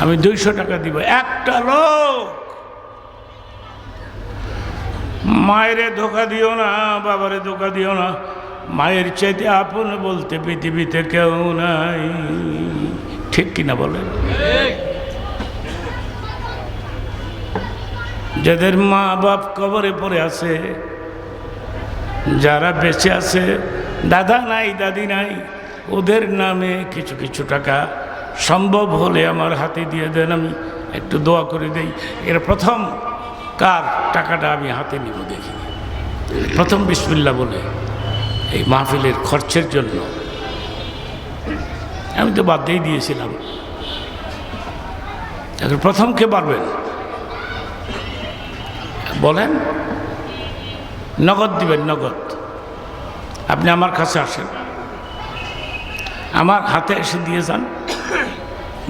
আমি দুইশো টাকা দিব। একটা লোক। মায়েরে ধোকা দিও না, বাবারে ধোকা দিও না। মায়ের চাইতে আপন বলতে পৃথিবীতে কেউ নাই। ঠিক কিনা বলেন? যাদের মা বাপ কবরে পড়ে আছে, যারা বেঁচে আছে, দাদা নাই, দাদি নাই, ওদের নামে কিছু কিছু টাকা সম্ভব হলে আমার হাতে দিয়ে দেন আমি। একটু দোয়া করে দেই। এর প্রথম কার টাকাটা আমি হাতে নিব দেখি। প্রথম বিসমিল্লা বলে, এই মাহফিলের খরচের জন্য। আমি তো বাদ দিয়ে দিয়েছিলাম। এখন প্রথম কে পারবেন? বলেন। নগদ দিবেন, নগদ। আপনি আমার কাছে আসেন। আমার হাতে এসে দিয়ে যান।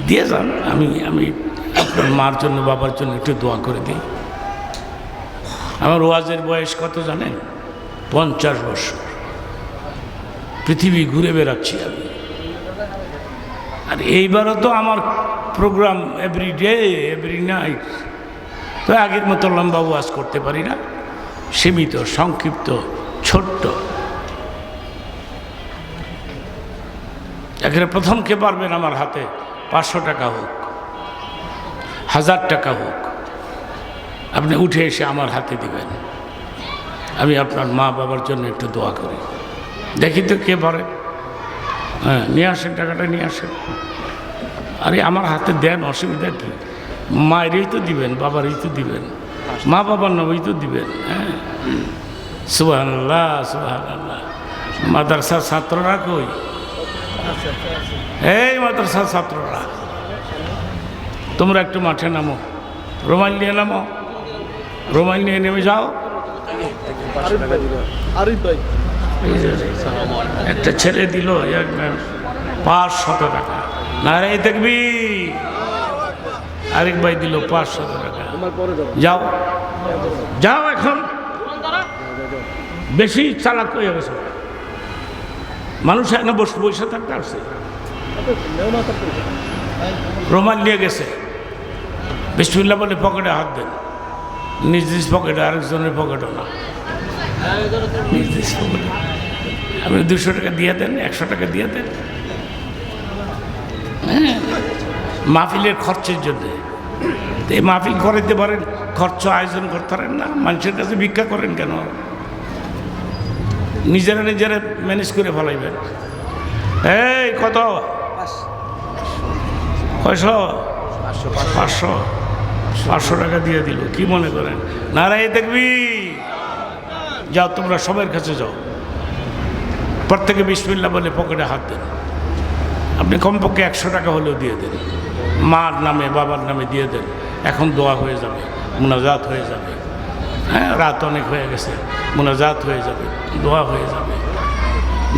দিয়ে যান, আমি আমি আপনার মার জন্য, বাবার জন্য একটু দোয়া করে দিই। আমার ওয়াজের বয়স কত জানেন? পঞ্চাশ বছর। পৃথিবী ঘুরে বেড়াচ্ছি আমি। আর এইবারও তো আমার program every day every night তো আগের মতো লম্বা ওয়াজ করতে পারি না। সীমিত, সংক্ষিপ্ত, ছোট্ট। এখানে প্রথম কে পারবেন আমার হাতে। পাঁচশো টাকা হোক, হাজার টাকা হোক, আপনি উঠে এসে আমার হাতে দিবেন। আমি আপনার মা বাবার জন্য একটু দোয়া করি। দেখি তো কে পারে। হ্যাঁ নিয়ে আসেন, টাকাটা নিয়ে আসেন। আরে, আমার হাতে দেন, অসুবিধা কি? মায়েরই তো দিবেন, বাবারই তো দিবেন। মা বাবার নামেই তো দিবেন হ্যাঁ। সুবাহান আল্লাহ সুবাহান আল্লাহ মাদ্রাসার ছাত্ররা কই? এই মাদ্রাসার ছাত্ররা, তোমরা একটু মাঠে নামো রোমাইল নিয়ে নামো রোমাইল নিয়ে নেমে যাও। একটা ছেলে দিল পাঁচ শত টাকা। না রে দেখবি আরেক ভাই দিল পাঁচ শত টাকা। যাও। যাও এখন। বেশি চালাক হয়ে গেছে। মানুষ এখানে বসে বসে থাকতে আসছে। রোমান নিয়ে গেছে। বিসমিল্লা বলে পকেটে হাত দেন। নিজ নিজ পকেটে আরেকজনের পকেটও না। আপনি দুশো টাকা দিয়ে দেন একশো টাকা দিয়ে দেন। হ্যাঁ, মাহফিলের খরচের জন্যে। এই মাহফিল করাইতে পারেন খরচ আয়োজন করতে পারেন না। মানুষের কাছে ভিক্ষা করেন কেন? নিজেরা নিজেরা ম্যানেজ করে ফেলাইবেন এই, কত? কয়শো? পাঁচশো। পাঁচশো টাকা দিয়ে দিল, কি মনে করেন? নারাই দেখবি? যাও, তোমরা সবার কাছে যাও। প্রত্যেকে বিসমিল্লা বলে পকেটে হাত দেন। আপনি কমপক্ষে একশো টাকা হলেও দিয়ে দেন। মার নামে, বাবার নামে দিয়ে দেন। এখন দোয়া হয়ে যাবে, মোনাজাত হয়ে যাবে। হ্যাঁ রাত অনেক হয়ে গেছে। মোনাজাত হয়ে যাবে, দোয়া হয়ে যাবে।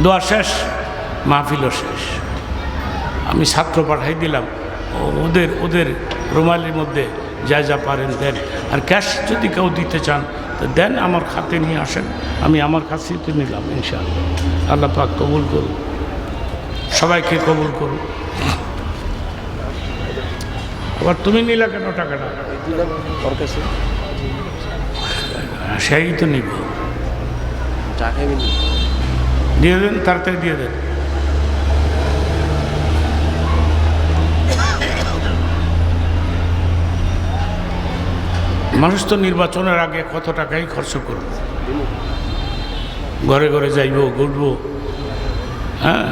দোয়া শেষ, মাহফিলও শেষ। আমি ছাত্র পাঠাই দিলাম। ওদের ওদের রুমালের মধ্যে যা যা পারেন দেন। আর ক্যাশ যদি কেউ দিতে চান, তো দেন আমার খাতে নিয়ে আসেন। আমি আমার কাছেই তো নিলাম, ইনশাআল্লাহ। আল্লাহ পাক কবুল করুন সবাইকে কবুল করুন আবার তুমি নিলা কেন টাকাটা? কাছে সেই তো নিব। দিয়ে দেন তাড়াতাড়ি দিয়ে দেন। মানুষ তো নির্বাচনের আগে কত টাকাই খরচ করবে। ঘরে ঘরে যাইব ঘুরবো হ্যাঁ?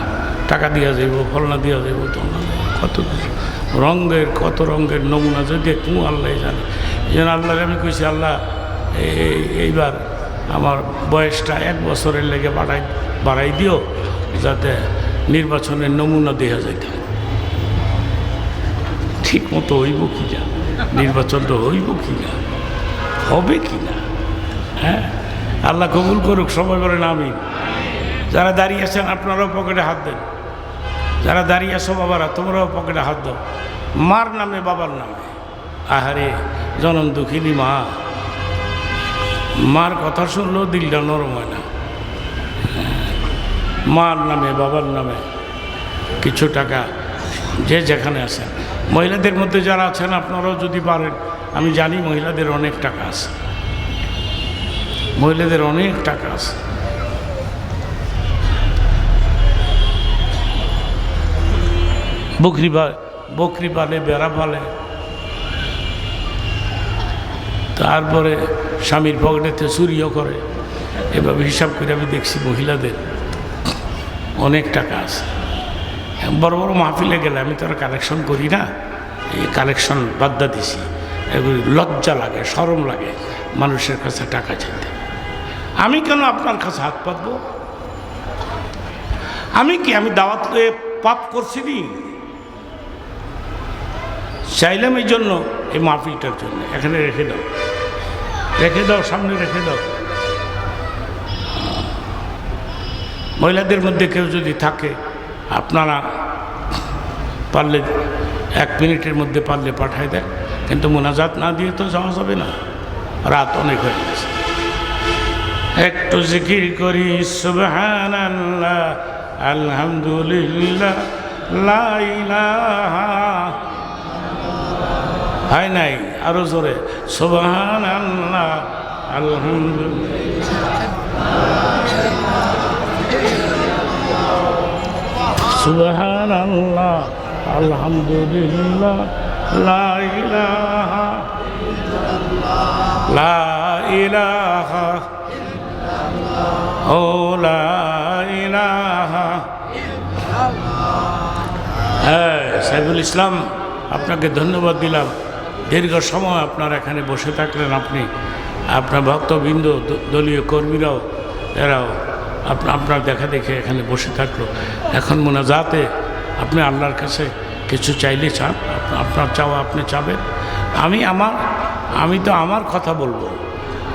টাকা দিয়া যাইব ফলনা দিয়া যাইব তো কত কিছু। রঙের কত রঙের নমুনা যদি একটু আল্লাহ জানে। এই জন্য আল্লাহকে আমি কইছি আল্লাহ এই- এইবার আমার বয়সটা এক বছরের লেগে বাড়াই বাড়াই দিও, যাতে নির্বাচনের নমুনা দেওয়া যাইতে ঠিক মতো হইব কি না? নির্বাচনটা হইব কি না? হবে কি না? হ্যাঁ? আল্লাহ কবুল করুক, সবাই বলেন আমি যারা দাঁড়িয়ে আছেন, আপনারাও পকেটে হাত দেন। যারা দাঁড়িয়ে আছো বাবারা, তোমরাও পকেটে হাত দাও। মার নামে, বাবার নামে। আহারে, জনম দুঃখিনী মা। মার কথা শুনলেও দিলটা নরম হয় না। মার নামে, বাবার নামে কিছু টাকা যে যেখানে আছেন মহিলাদের মধ্যে যারা আছেন, আপনারাও যদি পারেন। আমি জানি মহিলাদের অনেক টাকা আছে। মহিলাদের অনেক টাকা আছে। বকরি বকরি পালে, বেড়া পালে তারপরে স্বামীর পকেটেতে চুরিও করে। এভাবে হিসাব করে আমি দেখছি মহিলাদের অনেক টাকা আছে। বড় বড় মাহফিলে গেলে আমি তো কালেকশন করি না। এই কালেকশন বাদ্যা দিছি। এগুলি লজ্জা লাগে সরম লাগে মানুষের কাছে টাকা চাইতে। আমি কেন আপনার কাছে হাত পাতবো? আমি কি আমি দাওয়াত লয়ে পাপ করছি নি? চাইলাম এই জন্য এই মাহফিলটার জন্য। এখানে রেখে দাও। রেখে দাও, সামনে রেখে দাও। মহিলাদের মধ্যে কেউ যদি থাকে, আপনারা পারলে এক মিনিটের মধ্যে পারলে পাঠায় দেয় কিন্তু মোনাজাত না দিয়ে তো যাওয়া যাবে না। রাত অনেক হয়ে গেছে। একটু জিকির করি সুবহান আল্লাহ আলহামদুলিল্লাহ, লা ইলাহা। হয় নাই? আরও জোরে। সুবহান আল্লাহ আলহামদুলিল্লাহ সুবহান আল্লাহ আলহামদুলিল্লাহ ও লা হ্যাঁ সাইফুল ইসলাম আপনাকে ধন্যবাদ দিলাম। দীর্ঘ সময় আপনার এখানে বসে থাকলেন আপনি। আপনার ভক্তবৃন্দ দলীয় কর্মীরাও, এরাও আপ- আপনার দেখা দেখে এখানে বসে থাকল। এখন মোনাজাতে আপনি আল্লাহর কাছে কিছু চাইলে চান আপনার চাওয়া আপনি চাবেন। আমি আমার, আমি তো আমার কথা বলব।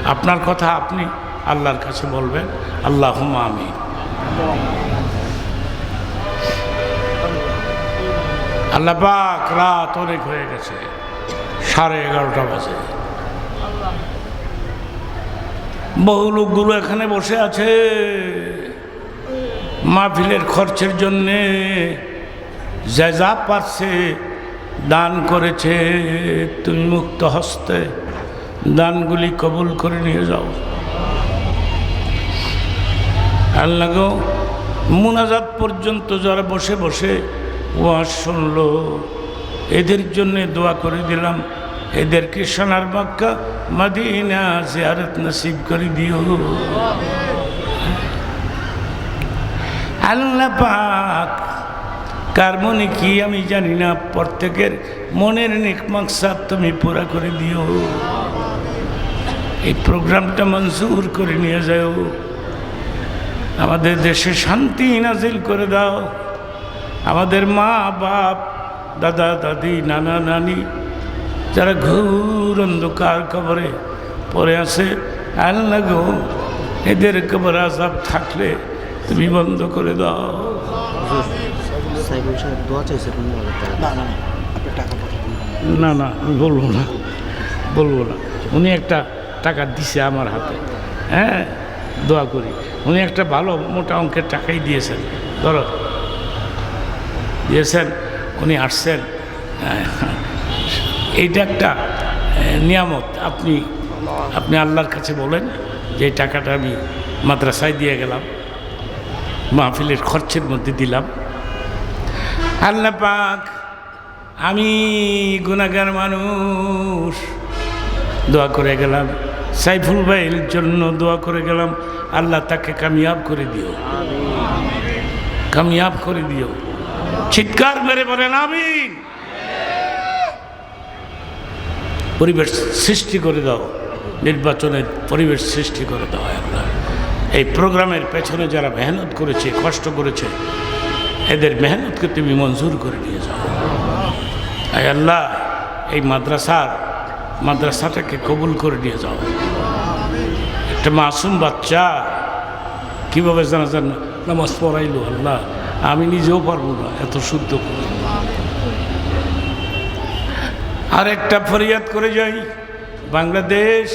আপনার কথা আপনি আল্লাহর কাছে বলবেন। আল্লাহ আমি আল্লাহ পাক রাত অনেক হয়ে গেছে। সাড়ে এগারোটা বাজে। বহু লোকগুলো এখানে বসে আছে। মাহফিলের খরচের জন্যে যা যা পারছে, দান করেছে। তুমি মুক্ত হস্তে দানগুলি কবুল করে নিয়ে যাও। আল্লাহ গো, মুনাজাত পর্যন্ত যারা বসে বসে ওয়াজ শুনলো, এদের জন্য দোয়া করে দিলাম। এদেরকে সোনার বাক্কা মদিনা জিয়ারত নসিব করে দিও। আল্লাহ পাক, কার মনে কি আমি জানি না, প্রত্যেকের মনের নেক মাকসাদ তুমি পুরা করে দিও। এই প্রোগ্রামটা মঞ্জুর করে নিয়ে যাও। আমাদের দেশে শান্তি নাজিল করে দাও। আমাদের মা বাপ দাদা দাদি নানা নানি যারা ঘুর অন্ধকার কবরে পরে আছে আল্লাহ গো এদের কবর আজাব থাকলে তুমি বন্ধ করে দাও। দোয়া চাইছে পনেরো হাজার টাকা না না না টাকা না না আমি বলব না বলব না। উনি একটা টাকা দিছে আমার হাতে হ্যাঁ? দোয়া করি। উনি একটা ভালো মোটা অঙ্কের টাকাই দিয়েছেন। ধরো দিয়েছেন উনি আসছেন হ্যাঁ, এইটা একটা নিয়ামত। আপনি আপনি আল্লাহর কাছে বলেন যে এই টাকাটা আমি মাদ্রাসায় দিয়ে গেলাম, মাহফিলের খরচের মধ্যে দিলাম। আল্লাহ পাক, আমি গুণাগার মানুষ, দোয়া করে গেলাম। সাইফুল ভাইয়ের জন্য দোয়া করে গেলাম। আল্লাহ তাকে কামিয়াব করে দিও। কামিয়াব করে দিও। চিৎকার মেরে বলেন, আমিন। পরিবেশ সৃষ্টি করে দাও। নির্বাচনের পরিবেশ সৃষ্টি করে দাও আল্লাহ। এই প্রোগ্রামের পেছনে যারা মেহনত করেছে, কষ্ট করেছে, এদের মেহনতকে তুমি মঞ্জুর করে নিয়ে যাও। আয় আল্লাহ, এই মাদ্রাসার মাদ্রাসাটাকে কবুল করে নিয়ে যাও। একটা মাসুম বাচ্চা, কীভাবে জানা যান? নামাজ পড়াইলো আল্লাহ। আমি নিজেও পারব না, এত শুদ্ধ করে। আর একটা ফরিয়াদ করে যাই। বাংলাদেশ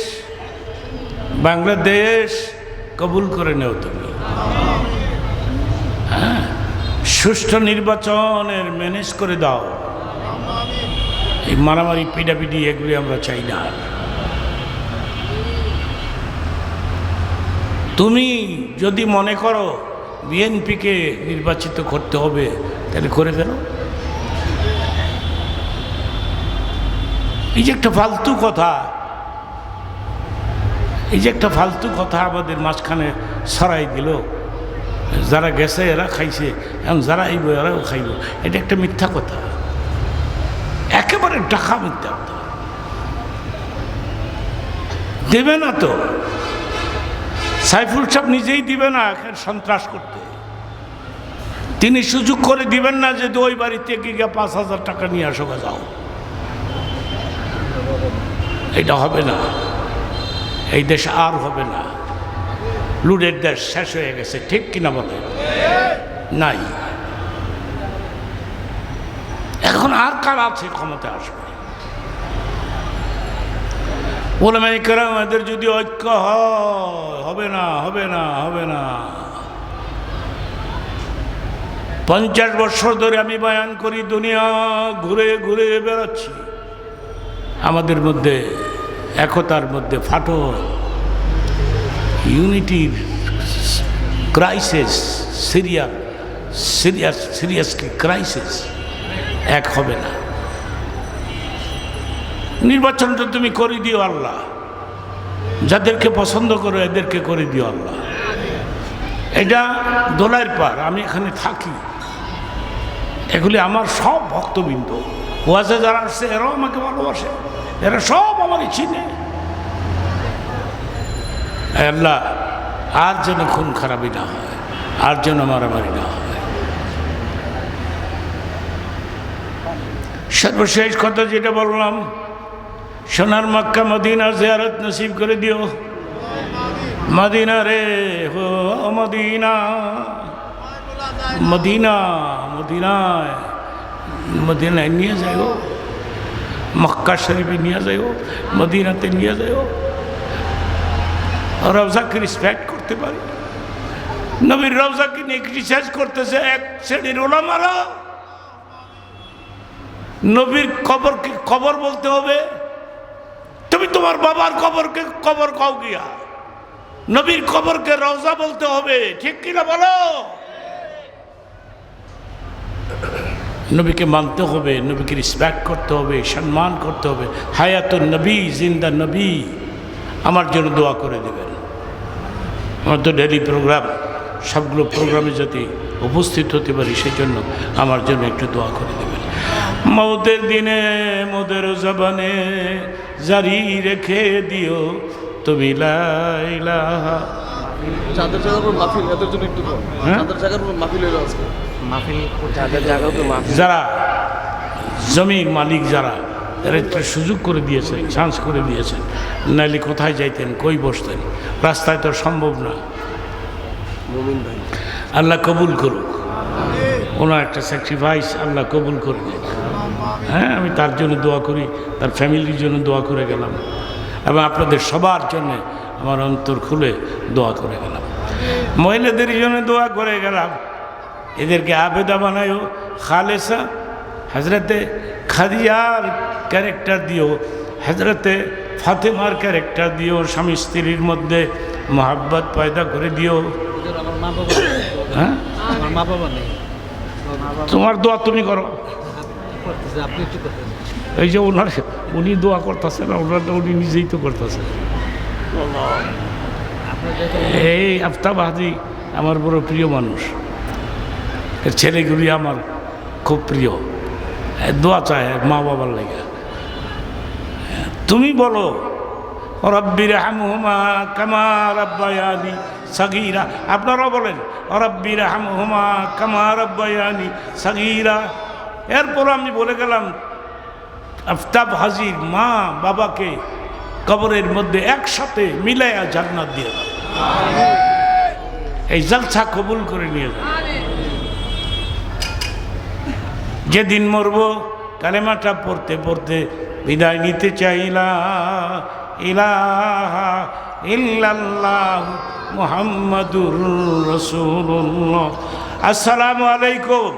বাংলাদেশ, কবুল করে নেও তুমি। হ্যাঁ? সুষ্ঠু নির্বাচনের ম্যানেজ করে দাও। এই মারামারি, পিডাপিডি এগুলি আমরা চাই না। তুমি যদি মনে করো বিএনপিকে নির্বাচিত করতে হবে, তাহলে করে ফেল। এই যে একটা ফালতু কথা, এই যে একটা ফালতু কথা আমাদের মাঝখানে সরাই দিল। যারা গেছে, এরা খাইছে এবং যারা আইব, এরাও খাইব। এটা একটা মিথ্যা কথা। একেবারে ডাকা মিথ্যা কথা। দেবে না তো। সাইফুল সাহেব নিজেই দিবে না, এখন সন্ত্রাস করতে। তিনি সুযোগ করে দিবেন না যে, ওই বাড়িতে গিয়ে পাঁচ হাজার টাকা নিয়ে আসো যাও। এটা হবে না। এই দেশ আর হবে না। লুডের দেশ শেষ হয়ে গেছে, ঠিক কিনা বলে নাই। এখন আর কার আছে ক্ষমতা আসবে? ওলামাই কেরাম এদের যদি ঐক্য হবে না হবে না হবে না। পঞ্চাশ বছর ধরে আমি বয়ান করি, দুনিয়া ঘুরে ঘুরে বেড়াচ্ছি। আমাদের মধ্যে একতার মধ্যে ফাটো ইউনিটির crisis serial serious seriously crisis এক হবে না। নির্বাচনটা তুমি করে দিও আল্লাহ। যাদেরকে পছন্দ করো, এদেরকে করে দিও আল্লাহ। এটা দোলাইয়ের পার আমি এখানে থাকি। এগুলি আমার সব ভক্তবৃন্দ। ওয়াজে যারা আসছে, এরাও আমাকে ভালোবাসে। এরা সব আমাকে চিনে। আল্লাহ, আর যেন খুন খারাপই না হয়, আর যেন মারামারি না হয়। সর্বশেষ কথা যেটা বললাম, সোনার মক্কা মদিনা জিয়ারত নসিব করে দিও। মদিনা রে হো মদিনা মদিনা, মদিনায় মদিনায় নিয়ে যাইও। মক্কা শরীফে নিয়ে যাইও, মদিনাতে নিয়ে যাইও। রওজাকে রেসপেক্ট করতে পারি। নবীর রওজাকে নিয়ে ক্রিটিসাইজ করতেছে এক শ্রেণির ওলা ওলামারা। নবীর কবরকে কবর বলতে হবে। তুমি তোমার বাবার কবরকে কবর কাও গিয়া। নবীর কবরকে রওজা বলতে হবে। ঠিক কিনা বলো? নবীকে মানতে হবে নবীকে রেসপেক্ট করতে হবে সম্মান করতে হবে। হায়াতুন নবী জিন্দা নবী আমার জন্য দোয়া করে দেবেন। আমার তো ডেলি প্রোগ্রাম সবগুলো প্রোগ্রামে যাতে উপস্থিত হতে পারি সেই জন্য আমার জন্য একটু দোয়া করে দেবেন। মৌতের দিনে মোদের জবানে জারি রেখে দিও তুমি লাইলাহা চাঁদের জায়গার উপর মাহফিল এদের জন্য একটু হ্যাঁ? চাঁদের জায়গার উপর মাহফিল হলো আজকে। যারা জমির মালিক যারা এরা একটা সুযোগ করে দিয়েছেন চান্স করে দিয়েছেন। নাইলে কোথায় যাইতেন কই বসতেন? রাস্তায় তো সম্ভব না। আল্লাহ কবুল করুক। ওনার একটা স্যাক্রিফাইস আল্লাহ কবুল করবে হ্যাঁ আমি তার জন্য দোয়া করি তার ফ্যামিলির জন্য দোয়া করে গেলাম। এবং আপনাদের সবার জন্য আমার অন্তর খুলে দোয়া করে গেলাম। মহিলাদের জন্য দোয়া করে গেলাম। এদেরকে আবেদা বানায়ও। খালেসা হজরতে খাদিয়ার ক্যারেক্টার দিও হজরতে ফাতেমার ক্যারেক্টার দিও স্বামী স্ত্রীর মধ্যে মহাব্বত পয়দা করে দিও। হ্যাঁ? তোমার দোয়া তুমি করো। এই যে ওনার উনি দোয়া করতেছে না ওনার উনি নিজেই তো করতেছে। এই আফতাব হাজি আমার বড় প্রিয় মানুষ। ছেলেগুলি আমার খুব প্রিয়। দোয়া চায় মা বাবার লেগে। তুমি বলো রব্বির হামহুমা কামা রব্বায়ানি সাগীরা। আপনারাও বলেন রব্বির হামহুমা কামা রব্বায়ানি সাগীরা। এরপর আমি বলে গেলাম, আফতাব হাজির মা বাবাকে কবরের মধ্যে একসাথে মিলাইয়া জান্নাত দিয়ে এই জলসা কবুল করে নিয়ে যাও। যেদিন মরব কালেমাটা পড়তে পড়তে বিদায় নিতে চাইলা ইলাহা আসসালামু আলাইকুম।